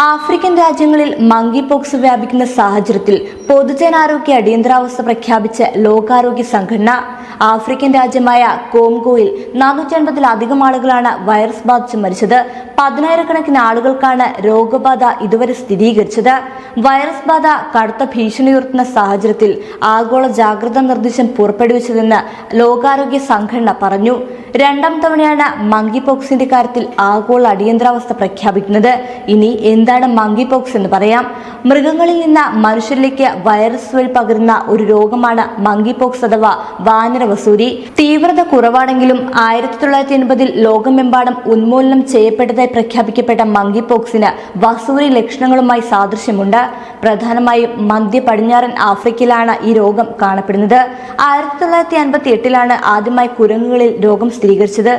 African രാജ്യങ്ങളിൽ monkey pox വ്യാപിക്കുന്ന സാഹചര്യത്തിൽ പൊതുജനാരോഗ്യ അടിയന്തരാവസ്ഥ പ്രഖ്യാപിച്ച ലോകാരോഗ്യ സംഘടന. ആഫ്രിക്കൻ രാജ്യമായ കോംഗോയിൽ നാനൂറ്റൻപതിലധികം ആളുകളാണ് വൈറസ് ബാധിച്ച് മരിച്ചത്. പതിനായിരക്കണക്കിന് ആളുകൾക്കാണ് രോഗബാധ ഇതുവരെ സ്ഥിരീകരിച്ചത്. വൈറസ് ബാധ കടുത്ത ഭീഷണി ഉയർത്തുന്ന സാഹചര്യത്തിൽ ആഗോള ജാഗ്രതാ നിർദ്ദേശം പുറപ്പെടുവിച്ചതെന്ന് ലോകാരോഗ്യ സംഘടന പറഞ്ഞു. രണ്ടാം തവണയാണ് മങ്കി പോക്സിന്റെ കാര്യത്തിൽ ആഗോള അടിയന്തരാവസ്ഥ പ്രഖ്യാപിക്കുന്നത്. ഇനി എന്താണ് മങ്കി പോക്സ് എന്ന് പറയാം. മൃഗങ്ങളിൽ നിന്ന് മനുഷ്യരിലേക്ക് വൈറസ് വഴി പകരുന്ന ഒരു രോഗമാണ് മങ്കി പോക്സ് അഥവാ വാനര വസൂരി. തീവ്രത കുറവാണെങ്കിലും ആയിരത്തി തൊള്ളായിരത്തി എൺപതിൽ ലോകമെമ്പാടും ഉന്മൂലനം ചെയ്യപ്പെട്ടതായി പ്രഖ്യാപിക്കപ്പെട്ട മങ്കി പോക്സിന് വസൂരി ലക്ഷണങ്ങളുമായി സാദൃശ്യമുണ്ട്. പ്രധാനമായും മധ്യ പടിഞ്ഞാറൻ ആഫ്രിക്കയിലാണ് ഈ രോഗം കാണപ്പെടുന്നത്. ആയിരത്തി തൊള്ളായിരത്തി അൻപത്തി എട്ടിലാണ് ആദ്യമായി കുരങ്ങുകളിൽ രോഗം സ്ഥിരീകരിച്ചത്.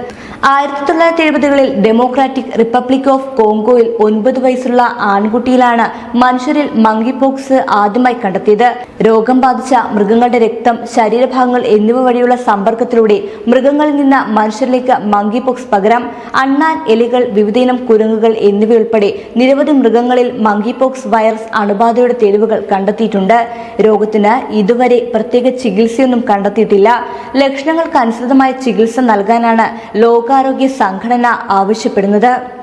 ആയിരത്തി തൊള്ളായിരത്തി എഴുപതുകളിൽ ഡെമോക്രാറ്റിക് റിപ്പബ്ലിക് ഓഫ് കോങ്കോയിൽ ഒൻപത് വയസ്സുള്ള ആൺകുട്ടിയിലാണ് മനുഷ്യരിൽ മങ്കി പോക്സ് ആദ്യമായി കണ്ടെത്തിയത്. രോഗം ബാധിച്ച മൃഗങ്ങളുടെ രക്തം ശരീരഭാഗങ്ങൾ എന്നിവ വഴിയുള്ള സമ്പർക്കത്തിലൂടെ മൃഗങ്ങളിൽ നിന്ന് മനുഷ്യരിലേക്ക് മങ്കി പോക്സ് പകരാം. അണ്ണാൻ എലികൾ വിവിധയിനം കുരങ്ങുകൾ എന്നിവയുൾപ്പെടെ നിരവധി മൃഗങ്ങളിൽ മങ്കി പോക്സ് വൈറസ് അണുബാധയുടെ തെളിവുകൾ കണ്ടെത്തിയിട്ടുണ്ട്. രോഗത്തിന് ഇതുവരെ പ്രത്യേക ചികിത്സയൊന്നും കണ്ടെത്തിയിട്ടില്ല. ലക്ഷണങ്ങൾക്ക് അനുസൃതമായ ചികിത്സ നൽകാനാണ് ലോകാരോഗ്യ സംഘടന ആവശ്യപ്പെടുന്നത്.